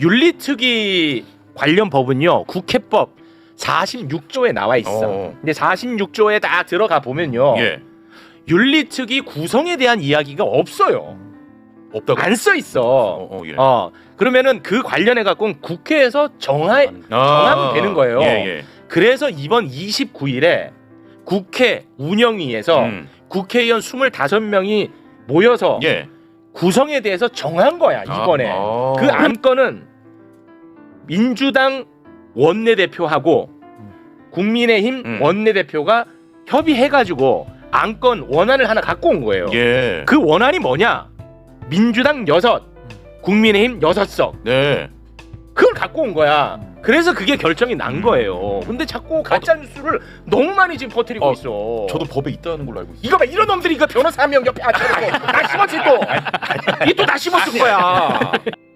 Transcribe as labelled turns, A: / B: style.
A: 윤리특위 관련 법은요 국회법 46조에 나와 있어.
B: 어.
A: 근데 46조에 딱 들어가 보면요
B: 예.
A: 윤리특위 구성에 대한 이야기가 없어요.
B: 없다고.
A: 안 써 있어.
B: 어, 어, 예.
A: 어 그러면은 그 관련해 갖고 국회에서 정하 정하면 되는 거예요.
B: 예, 예.
A: 그래서 이번 29일에 국회 운영위에서
B: 음.
A: 국회의원 25명이 모여서
B: 예.
A: 구성에 대해서 정한 거야 이번에
B: 아,
A: 그 안건은 민주당 원내대표하고 국민의힘
B: 음.
A: 원내대표가 협의해가지고 안건 원안을 하나 갖고 온 거예요.
B: 예.
A: 그 원안이 뭐냐? 민주당 여섯, 국민의힘 여섯 석.
B: 네.
A: 그걸 갖고 온 거야. 그래서 그게 결정이 난
B: 음.
A: 거예요. 근데 자꾸 가짜 뉴스를 너무 많이 지금 퍼뜨리고
B: 어,
A: 있어.
B: 저도 법에 있다는 걸로 알고 있어요.
A: 이거 봐 이런 놈들이 이거 변호사 한 명 옆에 앉혀놓고 나 심었지 또. 이또나 심었을 거야.